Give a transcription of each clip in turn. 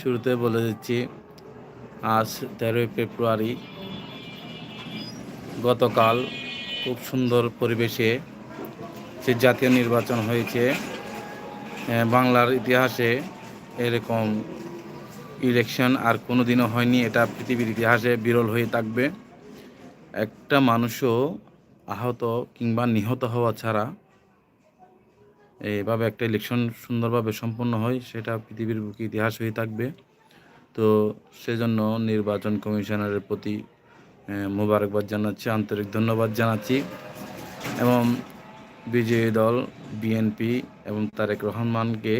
শুরুতে বলে দিচ্ছি, আজ তেরোই ফেব্রুয়ারি, গতকাল খুব সুন্দর পরিবেশে যে জাতীয় নির্বাচন হয়েছে বাংলার ইতিহাসে এরকম ইলেকশন আর কোনো দিনও হয়নি, এটা পৃথিবীর ইতিহাসে বিরল হয়ে থাকবে। একটা মানুষও আহত কিংবা নিহত হওয়া ছাড়া এইভাবে একটা ইলেকশন সুন্দরভাবে সম্পন্ন হয়, সেটা পৃথিবীর বুকে ইতিহাস হয়ে থাকবে। তো সেজন্য নির্বাচন কমিশনারের প্রতি মোবারকবাদ জানাচ্ছি, আন্তরিক ধন্যবাদ জানাচ্ছি। এবং বিজয়ী দল বিএনপি এবং তারেক রহমানকে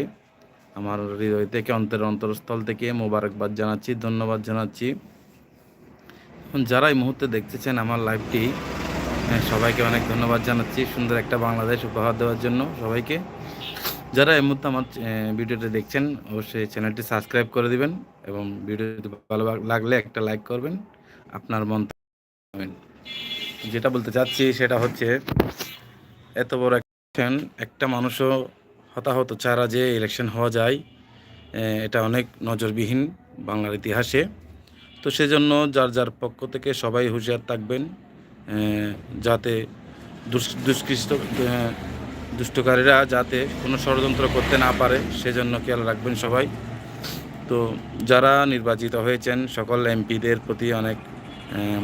আমার হৃদয় থেকে অন্তর অন্তরস্থল থেকে মোবারকবাদ জানাচ্ছি, ধন্যবাদ জানাচ্ছি। এখন যারা এই মুহূর্তে দেখতেছেন আমার লাইভটি সবাইকে অনেক ধন্যবাদ জানাচ্ছি সুন্দর একটা বাংলাদেশ উপহার দেওয়ার জন্য সবাইকে। যারা এই মুহূর্তে আমার ভিডিওটা দেখছেন, অবশ্যই চ্যানেলটি সাবস্ক্রাইব করে দিবেন এবং ভিডিওটি ভালো লাগলে একটা লাইক করবেন, আপনার মন্তব্য যেটা বলতে চাচ্ছি সেটা হচ্ছে, এত বড় ইলেকশন একটা মানুষও হতাহত ছাড়া যে ইলেকশন হওয়া যায় এটা অনেক নজরবিহীন বাংলার ইতিহাসে। তো সেজন্য যার যার পক্ষ থেকে সবাই হুঁশিয়ার থাকবেন যাতে দুষ্কৃষ্ট দুষ্টকারীরা যাতে কোনো ষড়যন্ত্র করতে না পারে, সেজন্য খেয়াল রাখবেন সবাই। তো যারা নির্বাচিত হয়েছেন, সকল এমপিদের প্রতি অনেক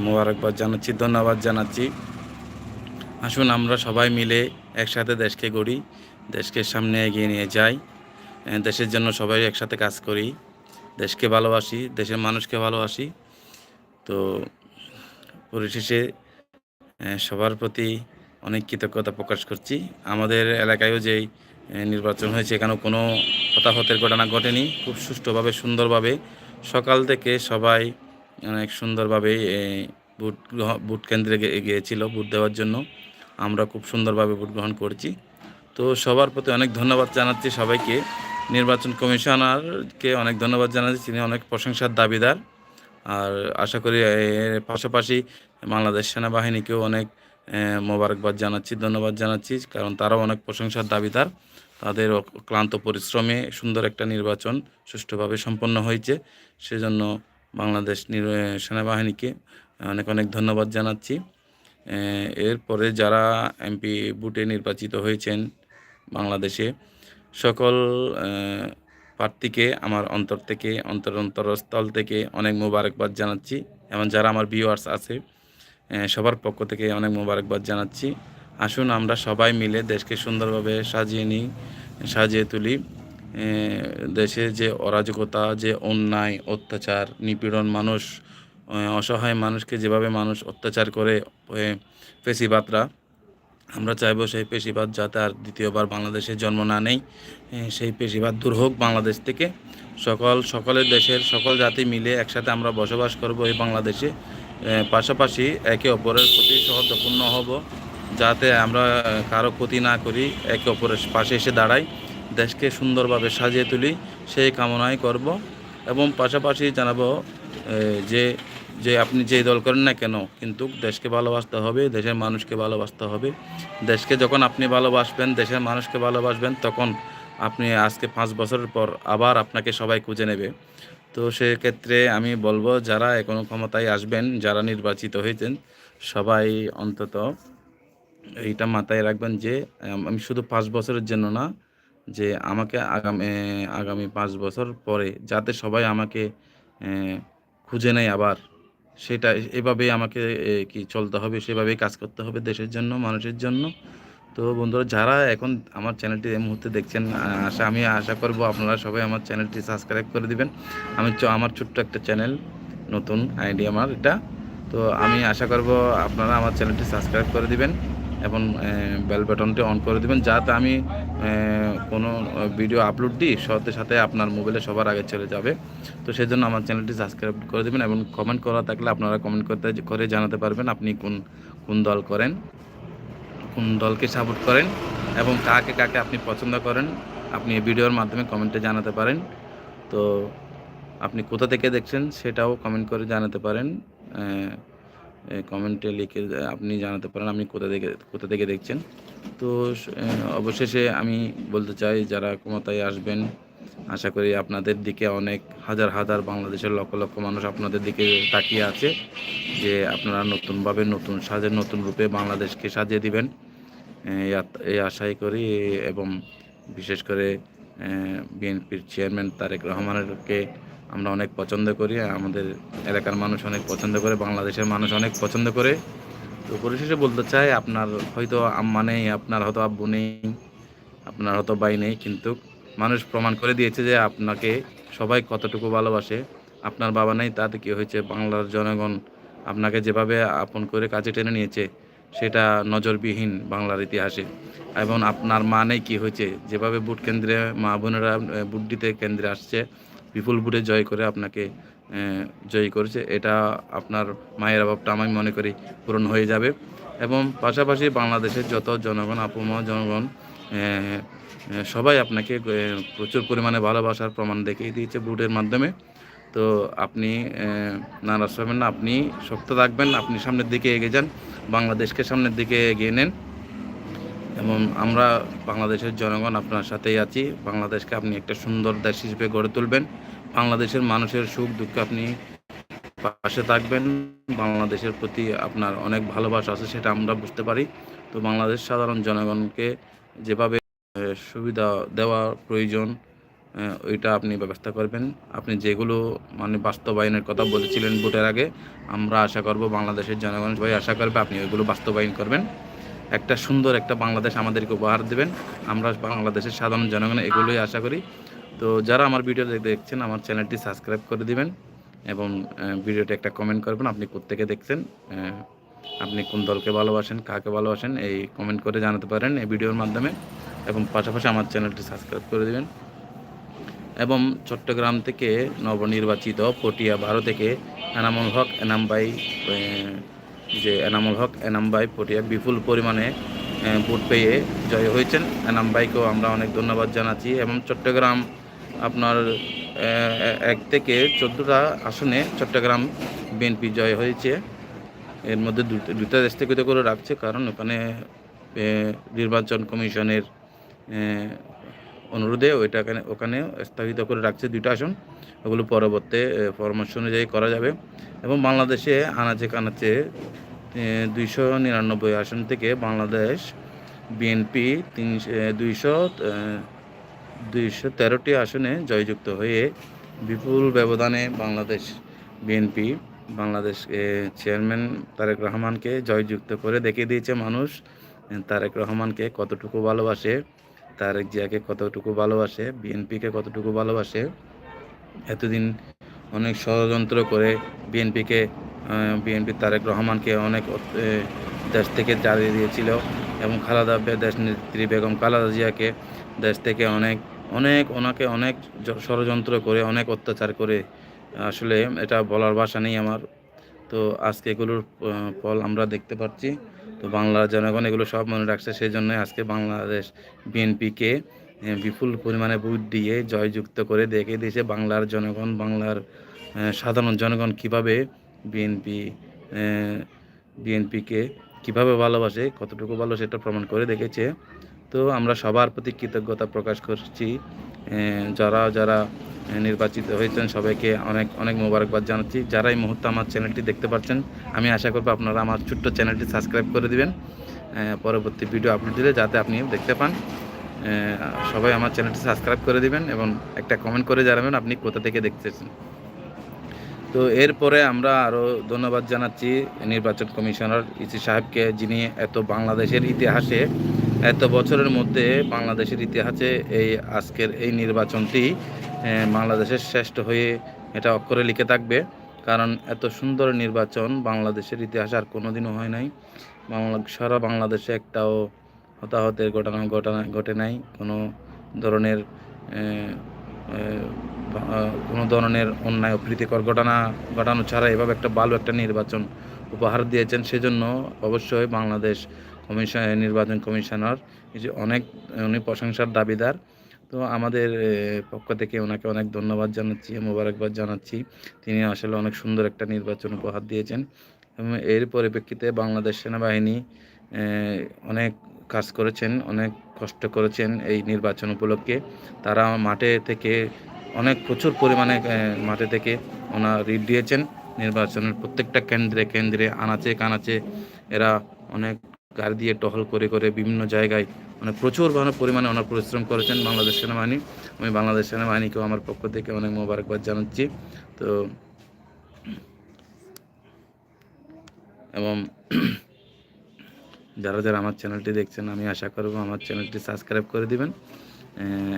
মোবারকবাদ জানাচ্ছি, ধন্যবাদ জানাচ্ছি। আসুন আমরা সবাই মিলে একসাথে দেশকে গড়ি, দেশকে সামনে এগিয়ে নিয়ে যাই। দেশের জন্য সবাই একসাথে কাজ করি, দেশকে ভালোবাসি, দেশের মানুষকে ভালোবাসি। তো পরিশেষে সবার প্রতি অনেক কৃতজ্ঞতা প্রকাশ করছি। আমাদের এলাকায়ও যেই নির্বাচন হয়েছে, এখানেও কোনো হতাহতের ঘটনা ঘটেনি। খুব সুষ্ঠুভাবে, সুন্দরভাবে সকাল থেকে সবাই অনেক সুন্দরভাবে ভোট ভোট কেন্দ্রে গিয়েছিল ভোট দেওয়ার জন্য। আমরা খুব সুন্দরভাবে ভোট গ্রহণ করছি। তো সবার প্রতি অনেক ধন্যবাদ জানাচ্ছি সবাইকে। নির্বাচন কমিশনারকে অনেক ধন্যবাদ জানাচ্ছি, তিনি অনেক প্রশংসার দাবিদার। আর আশা করি পাশাপাশি বাংলাদেশ সেনাবাহিনীকেও অনেক মোবারকবাদ জানাচ্ছি, ধন্যবাদ জানাচ্ছি, কারণ তারাও অনেক প্রশংসার দাবিদার। তাদের ক্লান্ত পরিশ্রমে সুন্দর একটা নির্বাচন সুষ্ঠুভাবে সম্পন্ন হয়েছে। সেজন্য বাংলাদেশ সেনাবাহিনীকে অনেক অনেক ধন্যবাদ জানাচ্ছি। এরপরে যারা এমপি বুটে নির্বাচিত হয়েছেন বাংলাদেশে, সকল প্রার্থীকে আমার অন্তর থেকে, অন্তর অন্তরস্থল থেকে অনেক মোবারকবাদ জানাচ্ছি। এবং যারা আমার ভিউয়ার্স আছে সবার পক্ষ থেকে অনেক মোবারকবাদ জানাচ্ছি। আসুন আমরা সবাই মিলে দেশকে সুন্দরভাবে সাজিয়ে নিই সাজিয়ে তুলি। দেশে যে অরাজকতা যে অন্যায় অত্যাচার নিপীড়ন মানুষ অসহায় মানুষকে যেভাবে মানুষ অত্যাচার করে আহ, পেশিবাদরা আমরা চাইব সেই পেশিবাদ যাতে আর দ্বিতীয়বার বাংলাদেশে জন্ম না নেই। সেই পেশিবাদ দূর হোক বাংলাদেশ থেকে। সকল সকলের দেশের সকল জাতি মিলে একসাথে আমরা বসবাস করব এই বাংলাদেশে। পাশাপাশি একে অপরের প্রতি সহযোগপূর্ণ হব, যাতে আমরা কারও ক্ষতি না করি, একে অপরের পাশে এসে দাঁড়াই, দেশকে সুন্দরভাবে সাজিয়ে তুলি, সেই কামনাই করব। এবং পাশাপাশি জানাব যে যে আপনি যেই দল করেন না কেন, কিন্তু দেশকে ভালোবাসতে হবে, দেশের মানুষকে ভালোবাসতে হবে। দেশকে যখন আপনি ভালোবাসবেন, দেশের মানুষকে ভালোবাসবেন, তখন আপনি আজকে পাঁচ বছরের পর আবার আপনাকে সবাই খুঁজে নেবে। তো সেক্ষেত্রে আমি বলব, যারা এখনও ক্ষমতায় আসবেন, যারা নির্বাচিত হয়েছেন, সবাই অন্তত এইটা মাথায় রাখবেন যে, আমি শুধু পাঁচ বছরের জন্য না, যে আমাকে আগামী আগামী পাঁচ বছর পরে যাতে সবাই আমাকে খুঁজে নেয় আবার সেটা এভাবেই আমাকে কি চলতে হবে, সেভাবেই কাজ করতে হবে দেশের জন্য, মানুষের জন্য। তো বন্ধুরা, যারা এখন আমার চ্যানেলটি এই মুহূর্তে দেখছেন আশা, আমি আশা করব আপনারা সবাই আমার চ্যানেলটি সাবস্ক্রাইব করে দিবেন। আমি আমার ছোট্ট একটা চ্যানেল, নতুন আইডি আমার এটা। তো আমি আশা করব আপনারা আমার চ্যানেলটি সাবস্ক্রাইব করে দিবেন এবং বেল বাটনটি অন করে দিবেন যাতে আমি কোনো ভিডিও আপলোড দিই, সাথে সাথে আপনার মোবাইলে সবার আগে চলে যাবে। তো সেই জন্য আমার চ্যানেলটি সাবস্ক্রাইব করে দেবেন এবং কমেন্ট করা থাকলে আপনারা কমেন্ট করতে, করে জানাতে পারবেন আপনি কোন কোন দল করেন। কোন দলকে সাপোর্ট করেন এবং কাকে কাকে আপনি পছন্দ করেন, আপনি এই ভিডিওর মাধ্যমে কমেন্টে জানাতে পারেন। তো আপনি কোথা থেকে দেখছেন সেটাও কমেন্ট করে জানাতে পারেন। কমেন্টে লিখে আপনি জানাতে পারেন আপনি কোথা থেকে কোথা থেকে দেখছেন। তো অবশেষে আমি বলতে চাই, যারা ক্ষমতায় আসবেন আশা করি আপনাদের দিকে অনেক, হাজার হাজার বাংলাদেশের লক্ষ লক্ষ মানুষ আপনাদের দিকে তাকিয়ে আছে যে আপনারা নতুনভাবে নতুন সাজে, নতুন রূপে বাংলাদেশকে সাজিয়ে দিবেন। এই আশাই করি এবং বিশেষ করে বিএনপির চেয়ারম্যান তারেক রহমানেরকে আমরা অনেক পছন্দ করি। আমাদের এলাকার মানুষ অনেক পছন্দ করে, বাংলাদেশের মানুষ অনেক পছন্দ করে। তো পরিশেষে বলতে চাই, আপনার হয়তো আম্মা নেই, আপনার হয়তো আব্বু নেই, আপনার হয়তো বাই নেই, কিন্তু মানুষ প্রমাণ করে দিয়েছে যে আপনাকে সবাই কতটুকু ভালোবাসে। আপনার বাবা নেই, তাতে কী হয়েছে? বাংলার জনগণ আপনাকে যেভাবে আপন করে কাজে টেনে নিয়েছে, সেটা নজরবিহীন বাংলার ইতিহাসে। এবং আপনার মা নেই, কি হয়েছে? যেভাবে বুট কেন্দ্রে মা বোনেরা বুট দিতে কেন্দ্রে আসছে, বিপুল বুটে জয় করে আপনাকে জয়ী করেছে। এটা আপনার মায়ের অভাবটা আমি মনে করি পূরণ হয়ে যাবে। এবং পাশাপাশি বাংলাদেশের যত জনগণ আপমা জনগণ সবাই আপনাকে প্রচুর পরিমাণে ভালোবাসার প্রমাণ দেখিয়ে দিয়েছে বুটের মাধ্যমে। তো আপনি নারাজ হবেন না, আপনি শক্ত থাকবেন, আপনি সামনের দিকে এগিয়ে যান, বাংলাদেশকে সামনের দিকে এগিয়ে নেন। এবং আমরা বাংলাদেশের জনগণ আপনার সাথেই আছি। বাংলাদেশকে আপনি একটা সুন্দর দেশ হিসেবে গড়ে তুলবেন। বাংলাদেশের মানুষের সুখ, দুঃখ আপনি পাশে থাকবেন। বাংলাদেশের প্রতি আপনার অনেক ভালোবাসা আছে, সেটা আমরা বুঝতে পারি। তো বাংলাদেশ সাধারণ জনগণকে যেভাবে সুবিধা দেওয়া প্রয়োজন ওইটা আপনি ব্যবস্থা করবেন। আপনি যেগুলো মানে বাস্তবায়নের কথা বলেছিলেন ভোটের আগে আমরা আশা করব বাংলাদেশের জনগণ সবাই আশা করবে আপনি ওইগুলো বাস্তবায়ন করবেন। একটা সুন্দর একটা বাংলাদেশ আমাদেরকে উপহার দেবেন। আমরা বাংলাদেশের সাধারণ জনগণ এগুলোই আশা করি। তো যারা আমার ভিডিও দেখছেন আমার চ্যানেলটি সাবস্ক্রাইব করে দিবেন এবং আহ, ভিডিওতে একটা কমেন্ট করবেন আপনি কোত্থেকে দেখছেন আপনি কোন দলকে ভালোবাসেন কাকে ভালোবাসেন এই কমেন্ট করে জানাতে পারেন এই ভিডিওর মাধ্যমে। এবং পাশাপাশি আমার চ্যানেলটি সাবস্ক্রাইব করে দেবেন। এবং চট্টগ্রাম থেকে নবনির্বাচিত পটিয়া বারো থেকে এনামুল হক, এনামবাই যে এনামুল হক, এনামবাই, পটিয়া বিপুল পরিমাণে ভোট পেয়ে জয় হয়েছেন। এনামবাইকেও আমরা অনেক ধন্যবাদ জানাচ্ছি এবং চট্টগ্রাম আপনার এক থেকে চোদ্দোটা আসনে চট্টগ্রাম বিএনপি জয় হয়েছে। এর মধ্যে দুটো দেশ থেকে করে রাখছে, কারণ ওখানে নির্বাচন কমিশনের অনুরোধে ওইটা ওখানে স্থাপিত করে রাখছে দুইটা আসন। ওগুলো পরবর্তী পরামর্শ অনুযায়ী করা যাবে। এবং বাংলাদেশে আনাচে কানাচে দুইশো নিরানব্বই আসন থেকে বাংলাদেশ বিএনপি তিনশো দুইশো দুইশো তেরোটি আসনে জয়যুক্ত হয়ে বিপুল ব্যবধানে বাংলাদেশ বিএনপি, বাংলাদেশ চেয়ারম্যান তারেক রহমানকে জয়যুক্ত করে দেখিয়ে দিয়েছে মানুষ। তারেক রহমানকে কতটুকু ভালোবাসে তারেক জিয়াকে কতটুকু ভালোবাসে, বিএনপিকে কতটুকু ভালোবাসে, এতদিন অনেক ষড়যন্ত্র করে বিএনপিকে বিএনপি তারেক রহমানকে অনেক দেশ থেকে তাড়িয়ে দিয়েছিল এবং খালাদা দেশ নেত্রী বেগম খালাদা জিয়াকে দেশ থেকে অনেক অনেক ওনাকে অনেক ষড়যন্ত্র করে, অনেক অত্যাচার করে, আসলে এটা বলার ভাষা নেই আমার। তো আজকে এগুলোর ফল আমরা দেখতে পাচ্ছি। তো বাংলার জনগণ এগুলো সব মনে রাখছে সেই জন্য আজকে বাংলাদেশ বিএনপিকে বিপুল পরিমাণে ভোট দিয়ে জয়যুক্ত করে দেখে দিয়েছে বাংলার জনগণ, বাংলার সাধারণ জনগণ কীভাবে বিএনপি বিএনপিকে কীভাবে ভালোবাসে, কতটুকু ভালো সেটা প্রমাণ করে দেখেছে। তো আমরা সবার প্রতি কৃতজ্ঞতা প্রকাশ করছি। যারা যারা নির্বাচিত হয়েছেন সবাইকে অনেক অনেক মোবারকবাদ জানাচ্ছি। যারা এই মুহূর্তে আমার চ্যানেলটি দেখতে পাচ্ছেন, আমি আশা করব আপনারা আমার ছোট্ট চ্যানেলটি সাবস্ক্রাইব করে দিবেন। পরবর্তী ভিডিও আপলোড দিলে যাতে আপনি দেখতে পান। সবাই আমার চ্যানেলটি সাবস্ক্রাইব করে দিবেন এবং একটা কমেন্ট করে জানাবেন আপনি কোথা থেকে দেখতেছেন। তো এরপরে আমরা আরও ধন্যবাদ জানাচ্ছি নির্বাচন কমিশনার ইসি সাহেবকে, যিনি এত বাংলাদেশের ইতিহাসে এত বছরের মধ্যে বাংলাদেশের ইতিহাসে এই আজকের এই নির্বাচনটি বাংলাদেশের শ্রেষ্ঠ হয়ে এটা অক্ষরে লিখে থাকবে। কারণ এত সুন্দর নির্বাচন বাংলাদেশের ইতিহাসে আর কোনোদিনও হয় নাই। বাংলা, সারা বাংলাদেশে একটাও হতাহতের ঘটনা ঘটনা, ঘটে নাই। কোনো ধরনের কোনো ধরনের অন্যায় ও প্রীতিকর ঘটনা, ঘটানো ছাড়া এভাবে একটা ভালো একটা নির্বাচন উপহার দিয়েছেন। সেজন্য অবশ্যই বাংলাদেশ কমিশন, নির্বাচন কমিশনার যে অনেক, উনি প্রশংসার দাবিদার। তো আমাদের পক্ষ থেকে ওনাকে অনেক ধন্যবাদ জানাচ্ছি, মোবারকবাদ জানাচ্ছি। তিনি আসলে অনেক সুন্দর একটা নির্বাচন উপহার দিয়েছেন। এবং এর পরিপ্রেক্ষিতে বাংলাদেশ সেনাবাহিনী অনেক কাজ করেছেন, অনেক কষ্ট করেছেন এই নির্বাচন উপলক্ষে। তারা মাঠে থেকে অনেক প্রচুর পরিমাণে মাঠে থেকে ওনার রিট দিয়েছেন। নির্বাচনের প্রত্যেকটা কেন্দ্রে কেন্দ্রে আনাচে কানাচে এরা অনেক গাড়ি দিয়ে টহল করে করে বিভিন্ন জায়গায় মানে প্রচুর ভালো পরিমাণে অনেক পরিশ্রম করেছেন বাংলাদেশ সেনাবাহিনী। আমি বাংলাদেশ সেনাবাহিনীকেও আমার পক্ষ থেকে অনেক মোবারকবাদ জানাচ্ছি। তো এবং যারা যারা আমার চ্যানেলটি দেখছেন, আমি আশা করব আমার চ্যানেলটি সাবস্ক্রাইব করে দিবেন।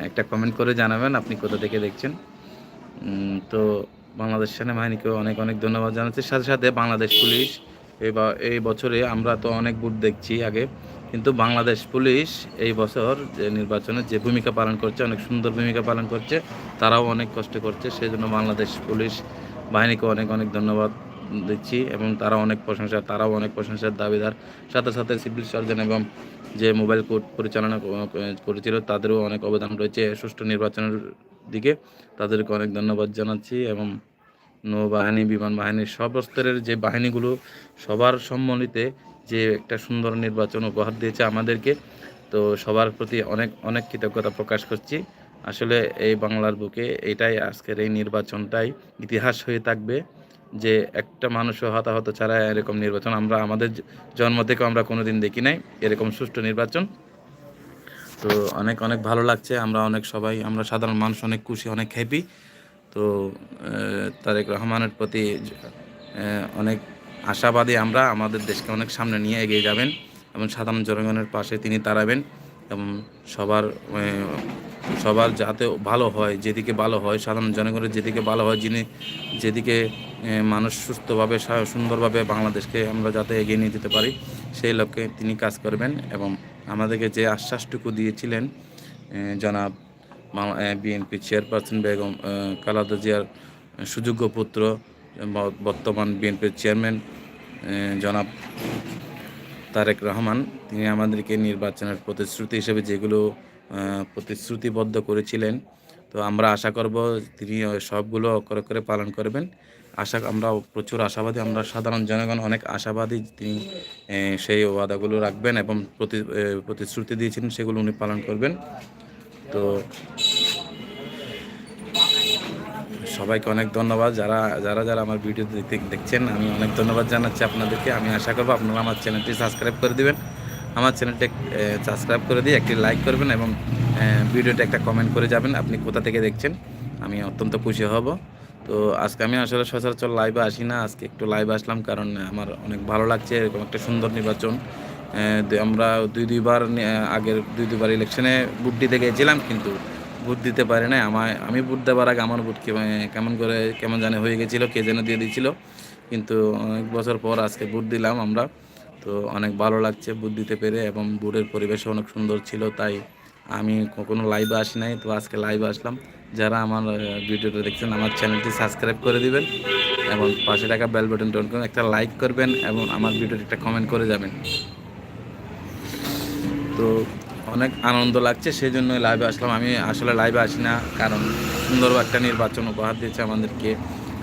একটা কমেন্ট করে জানাবেন আপনি কোথা থেকে দেখছেন। তো বাংলাদেশ সেনাবাহিনীকেও অনেক অনেক ধন্যবাদ জানাচ্ছি। সাথে সাথে বাংলাদেশ পুলিশ এই বছরে আমরা তো অনেক বুট দেখছি আগে, কিন্তু বাংলাদেশ পুলিশ এই বছর যে নির্বাচনে যে ভূমিকা পালন করছে, অনেক সুন্দর ভূমিকা পালন করছে, তারাও অনেক কষ্ট করছে সেই জন্য বাংলাদেশ পুলিশ বাহিনীকে অনেক অনেক ধন্যবাদ দিচ্ছি এবং তারা অনেক প্রশংসা, তারাও অনেক প্রশংসার দাবিদার। সাথে সাথে সিভিল সার্জন এবং যে মোবাইল কোর্ট পরিচালনা করেছিল, তাদেরও অনেক অবদান রয়েছে সুষ্ঠু নির্বাচনের দিকে। তাদেরকে অনেক ধন্যবাদ জানাচ্ছি এবং নৌবাহিনী বিমান বাহিনীর সব স্তরের যে বাহিনীগুলো সবার সম্মিলিতে যে একটা সুন্দর নির্বাচন উপহার দিয়েছে আমাদেরকে, তো সবার প্রতি অনেক অনেক কৃতজ্ঞতা প্রকাশ করছি। আসলে এই বাংলার বুকে এটাই আজকের এই নির্বাচনটাই ইতিহাস হয়ে থাকবে যে একটা মানুষও হতাহত ছাড়া এরকম নির্বাচন আমরা, আমাদের জন্ম থেকে আমরা কোনোদিন দেখি নাই এরকম সুষ্ঠু নির্বাচন। তো অনেক অনেক ভালো লাগছে, আমরা অনেক সবাই, আমরা সাধারণ মানুষ অনেক খুশি, অনেক হ্যাপি তো তারেক রহমানের প্রতি অনেক আশাবাদী আমরা আমাদের দেশকে অনেক সামনে নিয়ে এগিয়ে যাবেন এবং সাধারণ জনগণের পাশে তিনি দাঁড়াবেন এবং সবার সবার যাতে ভালো হয়, যেদিকে ভালো হয়, সাধারণ জনগণের যেদিকে ভালো হয়, যিনি যেদিকে মানুষ সুস্থভাবে সুন্দরভাবে বাংলাদেশকে আমরা যাতে এগিয়ে নিয়ে যেতে পারি, সেই লক্ষ্যে তিনি কাজ করবেন এবং আমাদেরকে যে আশ্বাসটুকু দিয়েছিলেন জনাব বিএনপি চেয়ারপারসন বেগম খালেদা জিয়ার সুযোগ্য পুত্র বর্তমান বিএনপির চেয়ারম্যান জনাব তারেক রহমান। তিনি আমাদেরকে নির্বাচনের প্রতিশ্রুতি হিসেবে যেগুলো প্রতিশ্রুতিবদ্ধ করেছিলেন। তো আমরা আশা করব তিনি সবগুলো অক্ষরে করে পালন করবেন। আশা, আমরা প্রচুর আশাবাদী, আমরা সাধারণ জনগণ অনেক আশাবাদী তিনি সেই ওয়াদাগুলো রাখবেন এবং প্রতি প্রতিশ্রুতি দিয়েছিলেন সেগুলো উনি পালন করবেন। তো সবাইকে অনেক ধন্যবাদ। যারা যারা যারা আমার ভিডিও দেখ- দেখছেন, আমি অনেক ধন্যবাদ জানাচ্ছি আপনাদেরকে। আমি আশা করব আপনারা আমার চ্যানেলটি সাবস্ক্রাইব করে দেবেন। আমার চ্যানেলটি সাবস্ক্রাইব করে দিয়ে একটি লাইক করবেন এবং ভিডিওটা একটা কমেন্ট করে যাবেন, আপনি কোথা থেকে দেখছেন? আমি অত্যন্ত খুশি হব। তো আজকে আমি আসলে সচরাচর লাইভে আসি না, আজকে একটু লাইভে আসলাম কারণ আমার অনেক ভালো লাগছে, এরকম একটা সুন্দর নির্বাচন। আমরা দুই দুইবার আগের দুই দুইবার ইলেকশনে ভোট দিতে গিয়েছিলাম, কিন্তু ভোট দিতে পারি না আমায় আমি ভোট দেওয়ার আগে আমার ভোট কেমন- করে কেমন জানে হয়ে গেছিল কে যেন দিয়ে দিয়েছিল। কিন্তু অনেক বছর পর আজকে ভোট দিলাম আমরা। তো অনেক ভালো লাগছে ভোট দিতে পেরে এবং ভোটের পরিবেশও অনেক সুন্দর ছিল, তাই আমি কখনো লাইভে আসি নাই। তো আজকে লাইভে আসলাম। যারা আমার ভিডিওটা দেখছেন, আমার চ্যানেলটি সাবস্ক্রাইব করে দিবেন এবং পাশে টাকা বেল বাটন টোন করুন একটা লাইক করবেন এবং আমার ভিডিওটি একটা কমেন্ট করে যাবেন। তো অনেক আনন্দ লাগছে সেই জন্য লাইভে আসলাম। আমি আসলে লাইভে আসি না, কারণ সুন্দর একটা নির্বাচন উপহার দিয়েছে আমাদেরকে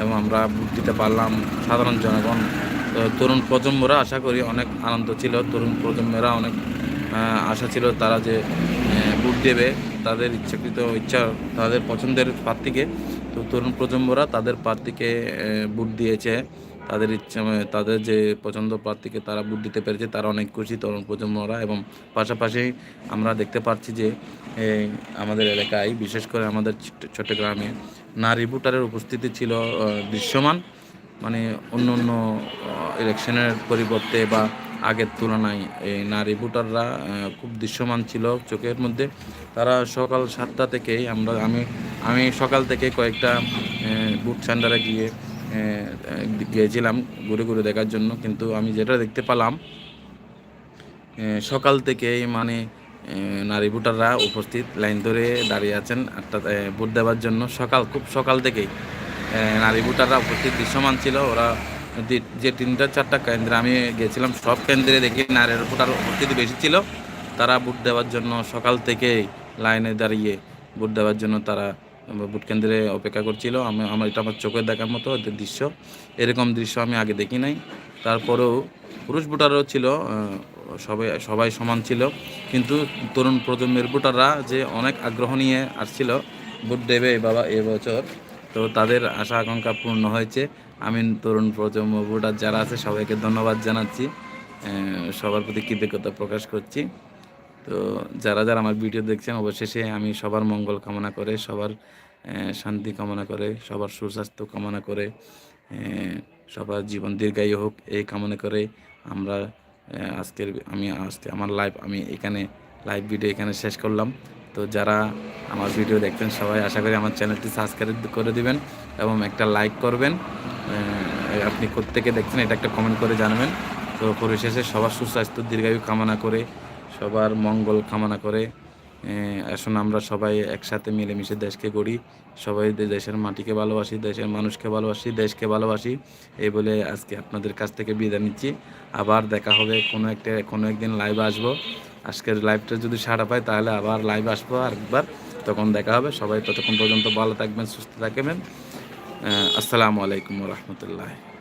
এবং আমরা ভোট দিতে পারলাম সাধারণ জনগণ। তরুণ প্রজন্মরা আশা করি অনেক আনন্দ ছিল, তরুণ প্রজন্মেরা অনেক আশা ছিল তারা যে ভোট দেবে, তাদের ইচ্ছাকৃত ইচ্ছা, তাদের পছন্দের প্রার্থীকে। তো তরুণ প্রজন্মরা তাদের প্রার্থীকে ভোট দিয়েছে। তাদের ইচ্ছা তাদের যে পছন্দ প্রার্থীকে তারা ভোট দিতে পেরেছে, তারা অনেক খুশি, তরুণ প্রজন্মরা। এবং পাশাপাশি আমরা দেখতে পাচ্ছি যে আমাদের এলাকায়, বিশেষ করে আমাদের ছোট্ট- চট্টগ্রামে নারী ভোটারের উপস্থিতি ছিল দৃশ্যমান। মানে অন্য অন্য ইলেকশনের পরিবর্তে বা আগের তুলনায় এই নারী ভোটাররা খুব দৃশ্যমান ছিল চোখের মধ্যে। তারা সকাল সাতটা থেকেই আমরা, আমি আমি সকাল থেকে কয়েকটা বুট সেন্টারে গিয়ে গিয়েছিলাম ঘুরে ঘুরে দেখার জন্য কিন্তু আমি যেটা দেখতে পেলাম সকাল থেকেই মানে নারী ভোটাররা উপস্থিত লাইন ধরে দাঁড়িয়ে আছেন আহ, ভোট দেওয়ার জন্য। সকাল খুব সকাল থেকেই নারী ভোটাররা উপস্থিত দৃশ্যমান ছিল। ওরা যে- তিনটা চারটা কেন্দ্রে আমি গেছিলাম সব কেন্দ্রে দেখি নারী ভোটার উপস্থিতি বেশি ছিল। তারা ভোট দেওয়ার জন্য সকাল থেকেই লাইনে দাঁড়িয়ে ভোট দেওয়ার জন্য তারা ভোট কেন্দ্রে অপেক্ষা করছিল। আমি আমার এটা আমার চোখে দেখার মতো দৃশ্য। এরকম দৃশ্য আমি আগে দেখি নাই। তারপরেও পুরুষ ভোটারও ছিল সবাই সবাই সমান ছিল। কিন্তু তরুণ প্রজন্মের ভোটাররা যে অনেক আগ্রহ নিয়ে আসছিল, ভোট দেবে বাবা এবছর তো তাদের আশা আকাঙ্ক্ষা পূর্ণ হয়েছে। আমি তরুণ প্রজন্ম ভোটার যারা আছে, সবাইকে ধন্যবাদ জানাচ্ছি। সবার প্রতি কৃতজ্ঞতা প্রকাশ করছি। তো যারা যারা আমার ভিডিও দেখছেন, অবশেষে আমি সবার মঙ্গল কামনা করে, সবার শান্তি কামনা করে, সবার সুস্বাস্থ্য কামনা করে সবার জীবন দীর্ঘায়ু হোক এই কামনা করে আমরা আজকের, আমি আজকে আমার লাইভ আমি এখানে লাইভ ভিডিও এখানে শেষ করলাম। তো যারা আমার ভিডিও দেখতেন সবাই আশা করি আমার চ্যানেলটি সাবস্ক্রাইব করে দিবেন এবং একটা লাইক করবেন। আপনি কোত্থেকে দেখছেন, এটা একটা কমেন্ট করে জানাবেন। তো পরিশেষে সবার সুস্বাস্থ্য, দীর্ঘায়ু কামনা করে সবার মঙ্গল কামনা করে আসুন আমরা সবাই একসাথে মিলেমিশে দেশকে গড়ি, সবাই দেশের মাটিকে ভালোবাসি, দেশের মানুষকে ভালোবাসি, দেশকে ভালোবাসি, এই বলে আজকে আপনাদের কাছ থেকে বিদায় নিচ্ছি। আবার দেখা হবে, কোনো একটা, কোনো একদিন লাইভে আসব। আজকের লাইভটা যদি সাড়া পায় তাহলে আবার লাইভ আসব আরেকবার। তখন দেখা হবে, সবাই ততক্ষণ পর্যন্ত ভালো থাকবেন, সুস্থ থাকবেন। আসসালামু আলাইকুম রহমতুল্লাহ।